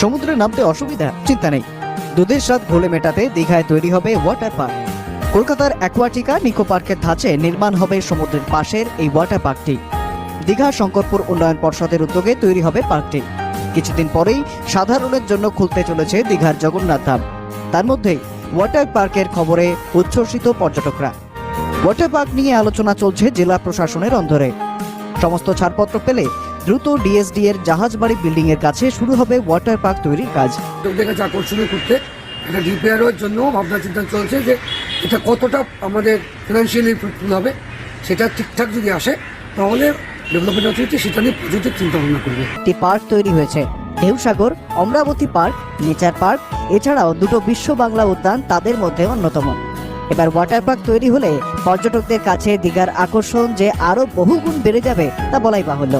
সমুদ্রে নামতে অসুবিধা, চিন্তা নেই। দুধের স্বাদ ঘোলে মেটাতে দীঘায় তৈরি হবে ওয়াটার পার্ক কলকাতার অ্যাকোয়াটিকা নিকো পার্কের ধাঁচে নির্মাণ হবে সমুদ্রের পাশের এই ওয়াটার পার্কটি দীঘা শঙ্করপুর উন্নয়ন পর্ষদের উদ্যোগে তৈরি হবে পার্কটি। কিছুদিন পরেই সাধারণের জন্য খুলতে চলেছে দীঘার জগন্নাথ ধাম। তার মধ্যেই ওয়াটার পার্কের খবরে উচ্ছ্বসিত পর্যটকরা। ওয়াটার পার্ক নিয়ে আলোচনা চলছে জেলা প্রশাসনের অন্ধরে সমস্ত ছাড়পত্র পেলে দ্রুত ডিএসডি এর জাহাজবাড়ি বিল্ডিং এর কাছে শুরু হবে ওয়াটার পার্ক তৈরির কাজ। কাছে আকর্ষণীয় করতে এটা রিপেয়ারের জন্য ভাবনা চিন্তা চলছে যে এটা কতটা আমাদের ফিনান্সিয়ালি ফ্রুটফুল হবে সেটা ঠিকঠাক যদি আসে তাহলে ডেভেলপমেন্ট অথরিটি সেটা নিয়ে পজিটিভ চিন্তা ভাবনা করবে। একটি পার্ক তৈরি হয়েছে Dheusagar Amarabati park nature park এছাড়াও দুটো বিশ্ব বাংলা উদ্যান তাদের মধ্যে অন্যতম। এবার ওয়াটার পার্ক তৈরি হলে পর্যটকদের কাছে দীঘার আকর্ষণ যে আরও বহুগুণ বেড়ে যাবে তা বলাই বাহুল্য।